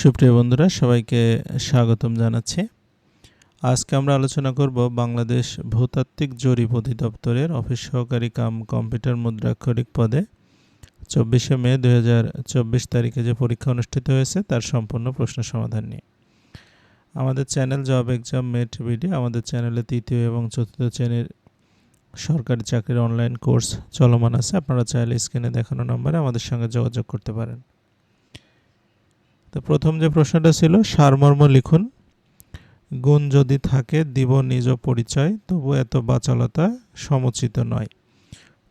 সুপ্রিয় বন্ধুরা, সবাইকে স্বাগতম জানাচ্ছি। আজকে আমরা আলোচনা করব বাংলাদেশ ভূতাত্ত্বিক জরিপ অধিদপ্তরের অফিস সহকারী কাম কম্পিউটার মুদ্রাক্ষরিক পদে। চব্বিশে মে দু হাজার চব্বিশ তারিখে যে পরীক্ষা অনুষ্ঠিত হয়েছে, তার সম্পূর্ণ প্রশ্ন সমাধান নিয়ে। আমাদের channel job exam mate video, আমাদের চ্যানেলে তৃতীয় এবং চতুর্থ শ্রেণির সরকারি চাকরির অনলাইন কোর্স চলমান আছে। আপনারা চাইলে স্ক্রিনে দেখানো নম্বরে আমাদের সঙ্গে যোগাযোগ করতে পারেন। তো প্রথম যে প্রশ্নটা ছিল, সারমর্ম লিখুন। গুণ যদি থাকে, দিব নিজ পরিচয়, তবু এত বাচালতা সমুচিত নয়।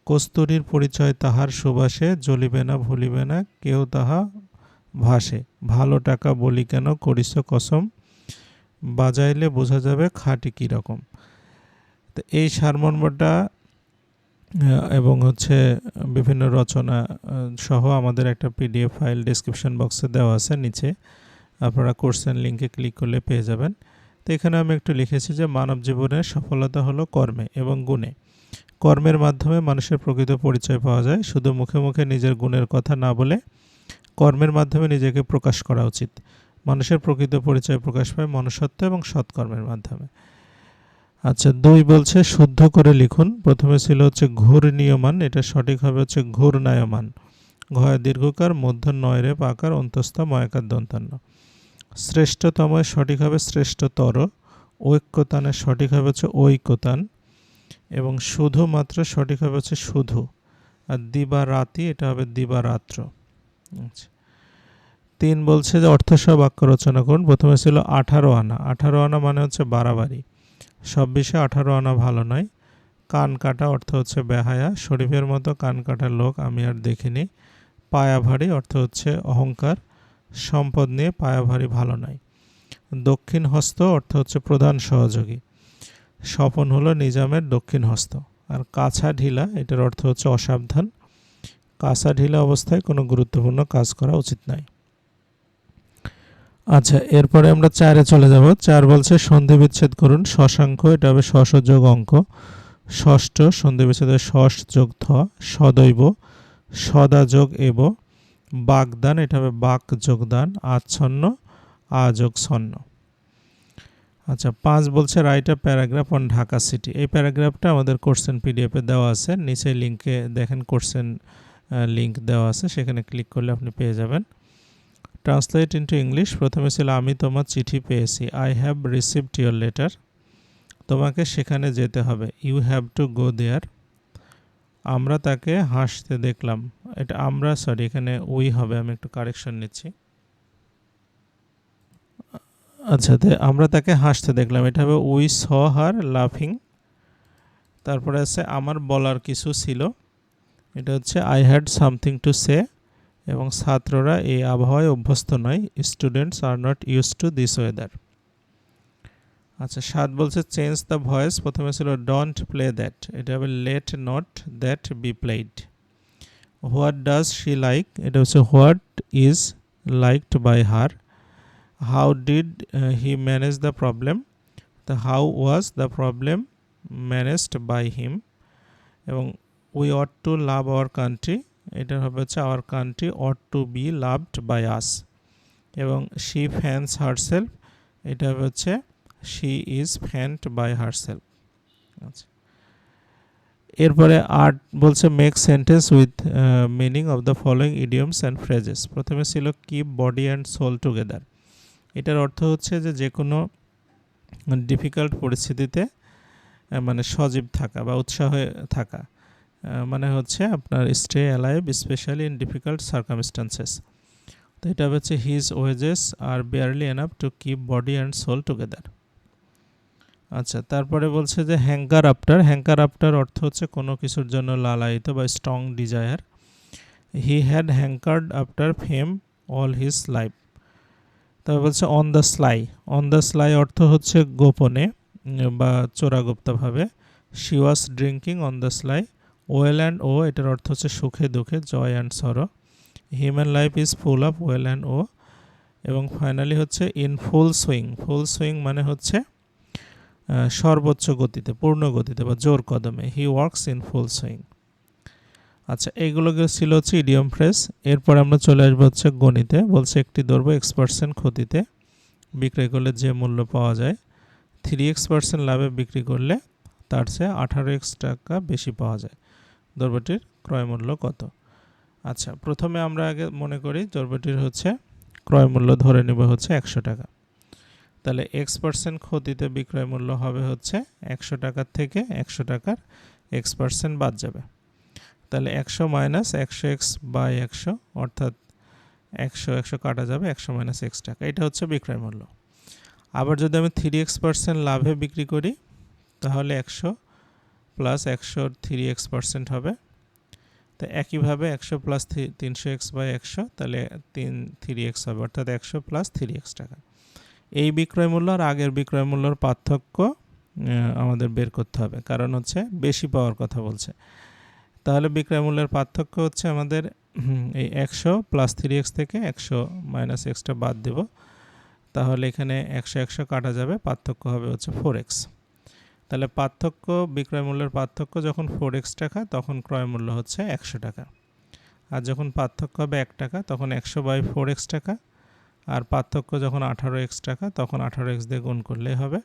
কস্তুরীর পরিচয় তাহার সুবাসে, জ্বলিবে না, ভুলিবে না কেউ তাহা ভাসে। ভালো টাকা বলি কেন করিস কসম? বাজাইলে বোঝা যাবে খাঁটি কীরকম তো এই সারমর্মটা এবং হচ্ছে বিভিন্ন রচনা সহ আমাদের একটা পিডিএফ ফাইল ডিসক্রিপশন বক্সে দেওয়া আছে নিচে। আপনারা কোর্সের লিঙ্কে ক্লিক করলে পেয়ে যাবেন। তো এখানে আমি একটু লিখেছি যে মানব জীবনের সফলতা হলো কর্মে এবং গুণে। কর্মের মাধ্যমে মানুষের প্রকৃত পরিচয় পাওয়া যায়। শুধু মুখে মুখে নিজের গুণের কথা না বলে কর্মের মাধ্যমে নিজেকে প্রকাশ করা উচিত। মানুষের প্রকৃত পরিচয় প্রকাশ পায় মনুষ্যত্ব এবং সৎকর্মের মাধ্যমে। আচ্ছা দুই বলছে শুদ্ধ করে লিখুন। প্রথমে ছিল হচ্ছে ঘূর্ণীয়মান, এটা সঠিক হবে হচ্ছে ঘূর্ণায়মান। ঘয় দীর্ঘকার, মধ্য নয় নয়রে পাকার, অন্তস্থ ময়কার দন্তান্ন। শ্রেষ্ঠতময় সঠিক হবে শ্রেষ্ঠতর ঐক্যতানের সঠিক হবে হচ্ছে ঐক্যতান, এবং শুধুমাত্র সঠিক হবে হচ্ছে শুধু। আর দিবা রাতি এটা হবে দিবা রাত্র আচ্ছা তিন বলছে যে অর্থসহ বাক্য রচনা করুন। প্রথমে ছিল আঠারো আনা। আঠারো আনা মানে হচ্ছে বাড়াবাড়ি। সব বিষয়ে আঠারো আনা ভালো নয়। কান কাটা অর্থ হচ্ছে বেহায়া। শরীফের মতো কান কাটার লোক আমি আর দেখিনি। পায়া ভারী অর্থ হচ্ছে অহংকার। সম্পদ নিয়ে পায়া ভারী ভালো নয়। দক্ষিণ হস্ত অর্থ হচ্ছে প্রধান সহযোগী। স্বপন হলো নিজামের দক্ষিণ হস্ত। আর কাছা ঢিলা, এটার অর্থ হচ্ছে অসাবধান। কাঁচা ঢিলা অবস্থায় কোনো গুরুত্বপূর্ণ কাজ করা উচিত নয়। আচ্ছা এরপরে আমরা চারে চলে যাব। চার বলছে সন্ধি বিচ্ছেদ করুন, শশাঙ্ক, এটা হবে শশযোগ অঙ্ক। ষষ্ঠ সন্ধি বিচ্ছেদের শশ যোগ থ সদৈব। সদা যোগ এব। বাগদান, এটা হবে বাক যোগদান, আচ্ছন্ন আযোগ ছন্ন। আচ্ছা পাঁচ বলছে write a paragraph on Dhaka city এই প্যারাগ্রাফটা আমাদের কোর্সেন পিডিএফে দেওয়া আছে। নিচে লিঙ্কে দেখেন কোর্সেন লিঙ্ক দেওয়া আছে। সেখানে ক্লিক করলে আপনি পেয়ে যাবেন। ট্রান্সলেট ইন্টু ইংলিশ প্রথমে ছিল, আমি তোমার চিঠি পেয়েছি। I have received your letter তোমাকে সেখানে যেতে হবে। You have to go there আমরা তাকে হাসতে দেখলাম। এটা আমরা সরি এখানে উই হবে। আমি একটু কারেকশন নিচ্ছি। আচ্ছা আমরা তাকে হাসতে দেখলাম। এটা হবে উই স হার লাফিং তারপরে আছে, আমার বলার কিছু ছিল। এটা হচ্ছে I had something to say এবং ছাত্ররা এই আবহাওয়ায় অভ্যস্ত নয় students are not used to this weather আচ্ছা সাত বলছে চেঞ্জ দ্য ভয়েস প্রথমে ছিল ডোন্ট প্লে দ্যাট এটা হবে let not that be played what does she like এটা হচ্ছে what is liked by her how did he manage the problem the how was the problem managed by him এবং we ought to love our country এটা হবে হচ্ছে our country ought to be loved by us এবং she fans herself এটা হবে হচ্ছে she is fanned by herself আচ্ছা। এরপরে আর্ট বলছে make sentence with meaning of the following idioms and phrases প্রথমে ছিল keep body and soul together এটার অর্থ হচ্ছে যে যে কোনো ডিফিকাল্ট পরিস্থিতিতে মানে সজীব থাকা বা উৎসাহে থাকা। মানে হচ্ছে আপনার stay alive specially in difficult circumstances তো এটা হচ্ছে his wages are barely enough to keep body and soul together আচ্ছা তারপরে বলছে যে হ্যাঙ্কার আফটার হ্যাঙ্কার আফটার অর্থ হচ্ছে কোনো কিছুর জন্য লালায়িত বা strong desire he had hankered after fame all his life তবে বলছে on the sly on the sly অর্থ হচ্ছে গোপনে বা চোরাগুপ্তভাবে। She was drinking on the sly weal and woe, এটার অর্থ হচ্ছে সুখে দুঃখে, joy and sorrow. Human life is full of weal and woe. এবং ফাইনালি হচ্ছে in full swing full swing মানে হচ্ছে সর্বোচ্চ গতিতে, পূর্ণ গতিতে বা জোর কদমে। He works in full swing. আচ্ছা এইগুলোকে ছিল হচ্ছে ইডিয়ম ফ্রেস এরপর আমরা চলে আসব হচ্ছে গণিতে। বলছে একটি দ্রব্য এক্স পার্সেন্ট ক্ষতিতে বিক্রয় করলে যে মূল্য পাওয়া যায় থ্রি এক্স পার্সেন্ট লাভে বিক্রি করলে তার চেয়ে আঠারো এক্স টাকা বেশি পাওয়া যায়। দ্রব্যটির ক্রয় মূল্য কত? আচ্ছা প্রথমে আমরা আগে মনে করি দ্রব্যটির হচ্ছে ক্রয় মূল্য ধরে নেব হচ্ছে একশো টাকা। তাহলে এক্স পার্সেন্ট ক্ষতিতে বিক্রয় মূল্য হবে হচ্ছে একশো টাকার থেকে একশো টাকার এক্স পার্সেন্ট বাদ যাবে। তাহলে একশো মাইনাস একশো এক্স বাই একশো, অর্থাৎ একশো একশো কাটা যাবে একশো মাইনাস এক্স টাকা। এটা হচ্ছে বিক্রয় মূল্য। আবার যদি আমি থ্রি এক্স পার্সেন্ট লাভে বিক্রি করি, তাহলে একশো প্লাস একশো থ্রি এক্স পার্সেন্ট হবে। তো একইভাবে একশো প্লাস তিনশো এক্স বাই একশো, তাহলে তিন থ্রি এক্স হবে, অর্থাৎ একশো প্লাস থ্রি এক্স টাকা। এই বিক্রয় মূল্য আর আগের বিক্রয় মূল্যর পার্থক্য আমাদের বের করতে হবে। কারণ হচ্ছে বেশি পাওয়ার কথা বলছে। তাহলে বিক্রয় মূল্যের পার্থক্য হচ্ছে আমাদের এই একশো প্লাস থ্রি এক্স থেকে একশো মাইনাস এক্সটা বাদ দেব। তাহলে এখানে একশো একশো কাটা যাবে, পার্থক্য হবে হচ্ছে ফোর এক্স তাহলে পার্থক্য, বিক্রয় মূল্যের পার্থক্য যখন ফোর এক্স টাকা, তখন ক্রয় মূল্য হচ্ছে একশো টাকা। আর যখন পার্থক্য হবে এক টাকা, তখন একশো বাই ফোর এক্স টাকা। আর পার্থক্য যখন আঠারো এক্স টাকা, তখন আঠারো এক্স দিয়ে গুণ করলেই হবে,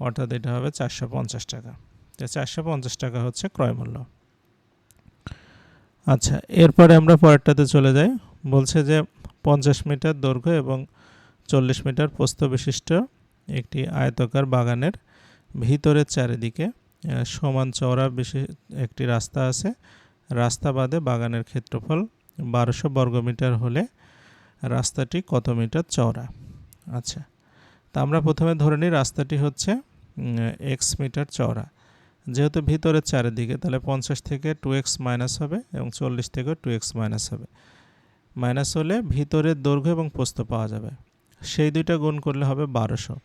অর্থাৎ এটা হবে চারশো পঞ্চাশ টাকা। তো চারশো পঞ্চাশ টাকা হচ্ছে ক্রয় মূল্য। আচ্ছা এরপরে আমরা পরেরটাতে চলে যাই। বলছে যে পঞ্চাশ মিটার দৈর্ঘ্য এবং চল্লিশ মিটার প্রস্থ বিশিষ্ট একটি আয়তকার বাগানের ভিতরের চারিদিকে সমান চওড়া বেশি একটি রাস্তা আছে। রাস্তা বাদে বাগানের ক্ষেত্রফল বারোশো বর্গমিটার হলে রাস্তাটি কত মিটার চওড়া? আচ্ছা তা আমরা প্রথমে ধরে নিই রাস্তাটি হচ্ছে এক্স মিটার চওড়া। যেহেতু ভিতরের চারিদিকে, তাহলে পঞ্চাশ থেকে টু এক্স মাইনাস হবে এবং চল্লিশ থেকে টু এক্স মাইনাস হবে। মাইনাস হলে ভিতরের দৈর্ঘ্য এবং পোস্ত পাওয়া যাবে। সেই দুইটা গুণ করলে হবে বারোশো।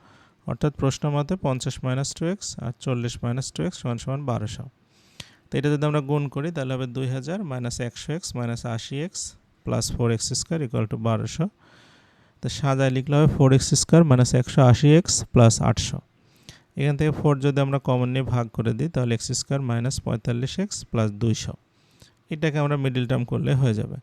অর্থাৎ প্রশ্ন মতে পঞ্চাশ মাইনাস টু এক্স আর চল্লিশ মাইনাস টু এক্স সমান সমান বারোশো। তো এটা যদি আমরা গুণ করি, তাহলে হবে দুই হাজার মাইনাস একশো এক্স মাইনাস আশি x plus four x square equal to বারোশো। তো সাজায় লিখলে হবে ফোর এক্স স্কোয়ার মাইনাস একশো আশি এক্স প্লাস আটশো। এখান থেকে ফোর যদি আমরা কমন নিয়ে ভাগ করে দিই, তাহলে এক্স স্কোয়ার মাইনাস পঁয়তাল্লিশ এক্স প্লাস দুইশো। এটাকে আমরা মিডিল টার্ম করলে হয়ে যাবে।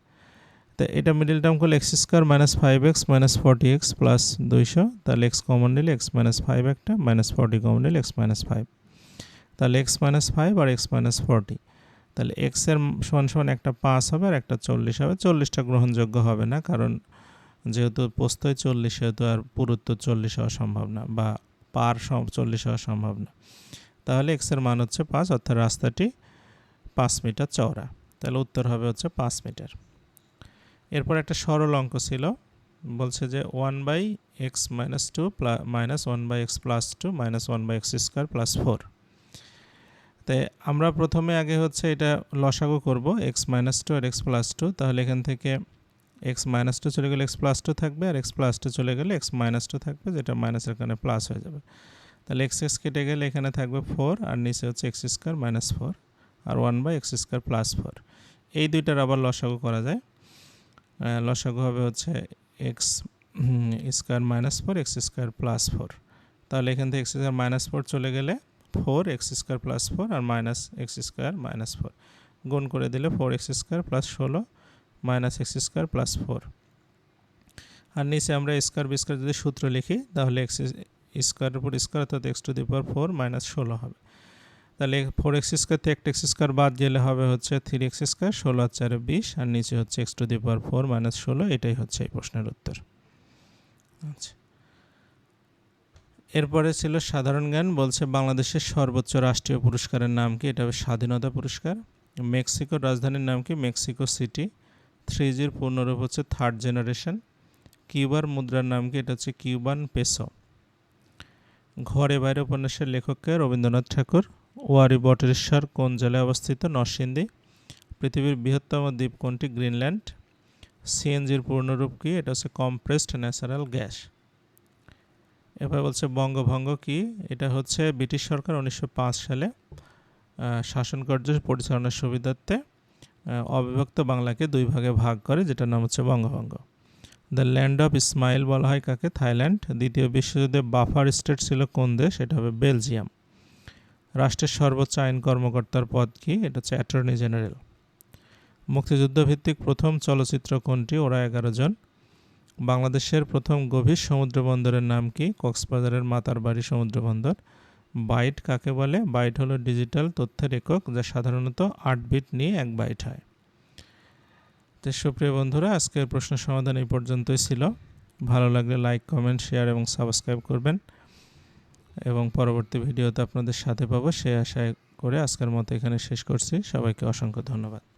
তো এটা মিডিল টার্ম করলে x square minus five x minus forty x plus দুইশো, তাহলে এক্স কমন নিলে এক্স মাইনাস ফাইভ একটা মাইনাস ফর্টি কমন নিলে এক্স মাইনাস ফাইভ তাহলে এক্স মাইনাস ফাইভ আর এক্স মাইনাস ফর্টি তাহলে এক্সের সমান সমান একটা পাঁচ হবে আর একটা চল্লিশ হবে। চল্লিশটা গ্রহণযোগ্য হবে না, কারণ যেহেতু পোস্তয় চল্লিশ, সেহেতু আর পুরুত্ব চল্লিশ হওয়া সম্ভব না বা পার চল্লিশ হওয়া সম্ভব না। তাহলে এক্সের মান হচ্ছে পাঁচ, অর্থাৎ রাস্তাটি পাঁচ মিটার চওড়া। তাহলে উত্তর হবে হচ্ছে পাঁচ মিটার। এরপর একটা সরল অঙ্ক ছিল। বলছে যে one by x minus two minus one by x plus two minus one by x square plus four তাই আমরা প্রথমে আগে হচ্ছে এটা লসাগু করব এক্স মাইনাস টু আর এক্স প্লাস টু তাহলে এখান থেকে এক্স মাইনাস টু চলে গেলে এক্স প্লাস টু থাকবে আর এক্স প্লাস টু চলে গেলে এক্স মাইনাস টু থাকবে, যেটা মাইনাসের কারণে প্লাস হয়ে যাবে। তাহলে এক্স এক্স কেটে গেলে এখানে থাকবে ফোর আর নিচে হচ্ছে x square minus four R one by x square plus four এই দুইটার আবার লসাগু করা যায়। লসাগু হবে হচ্ছে x square minus four x square plus four তাহলে এখান থেকে এক্স স্কোয়ার মাইনাস ফোর চলে গেলে four x square plus four আর minus x square minus four গুণ করে দিলে ফোর এক্স স্কোয়ার প্লাস ষোলো minus x square plus four আর নিচে আমরা স্কোয়ার বি স্কোয়ার যদি সূত্র লিখি, তাহলে এক্স স্কোয়ারের উপর স্কোয়ার অর্থাৎ x to the power four minus ষোলো হবে। তাহলে ফোর এক্স স্কোয়ার থেকে একটা এক্স স্কোয়ার বাদ গেলে হবে হচ্ছে থ্রি এক্স স্কোয়ার ষোলো আর চারে বিশ, আর নিচে হচ্ছে x to the power four minus ষোলো, এটাই হচ্ছে এই প্রশ্নের উত্তর। আচ্ছা। এরপরে ছিল সাধারণ জ্ঞান, বলছে বাংলাদেশের সর্বোচ্চ রাষ্ট্রীয় পুরস্কারের নাম কি? এটা হবে স্বাধীনতা পুরস্কার। মেক্সিকোর রাজধানীর নাম কি? Mexico city. থ্রি জির পূর্ণরূপ হচ্ছে থার্ড জেনারেশন কিউবার মুদ্রার নাম কি? এটা হচ্ছে কিউবান পেসো। ঘরে বাইরে উপন্যাসের লেখককে রবীন্দ্রনাথ ঠাকুর ওয়ারি বটেশ্বর কোন জেলায় অবস্থিত? নরসিংদী। পৃথিবীর বৃহত্তম দ্বীপ কোনটি? গ্রিনল্যান্ড। সিএনজির পূর্ণরূপ কী? এটা হচ্ছে কম্প্রেসড ন্যাচারাল গ্যাস। এবার বলছে বঙ্গভঙ্গ কি? এটা হচ্ছে ব্রিটিশ সরকার উনিশশো পাঁচ সালে শাসনকার্য পরিচালনার সুবিধার্থে অবিভক্ত বাংলাকে দুই ভাগে ভাগ করে, যেটার নাম হচ্ছে বঙ্গভঙ্গ। দ্য ল্যান্ড অফ ইসমাইল বলা হয় কাকে? থাইল্যান্ড। দ্বিতীয় বিশ্বযুদ্ধে বাফার স্টেট ছিল কোন দেশ? এটা হবে বেলজিয়াম। রাষ্ট্রের সর্বোচ্চ আইন কর্মকর্তার পদ কি? এটা হচ্ছে অ্যাটর্নি জেনারেল। মুক্তিযুদ্ধভিত্তিক প্রথম চলচ্চিত্র কোনটি? ওরা এগারো জন। বাংলাদেশের প্রথম গভীর সমুদ্র বন্দরের নাম কি? কক্সবাজারের মাতারবাড়ি সমুদ্র বন্দর বাইট কাকে বলে? বাইট হলো ডিজিটাল তথ্যের একক যা সাধারণত আট বিট নিয়ে এক বাইট হয়। তো সুপ্রিয় বন্ধুরা, আজকের প্রশ্ন সমাধান এই পর্যন্তই ছিল। ভালো লাগলে লাইক, কমেন্ট, শেয়ার এবং সাবস্ক্রাইব করবেন। এবং পরবর্তী ভিডিওতে আপনাদের সাথে পাবো। সে আশায় করে আজকের মতো এখানে শেষ করছি। সবাইকে অসংখ্য ধন্যবাদ।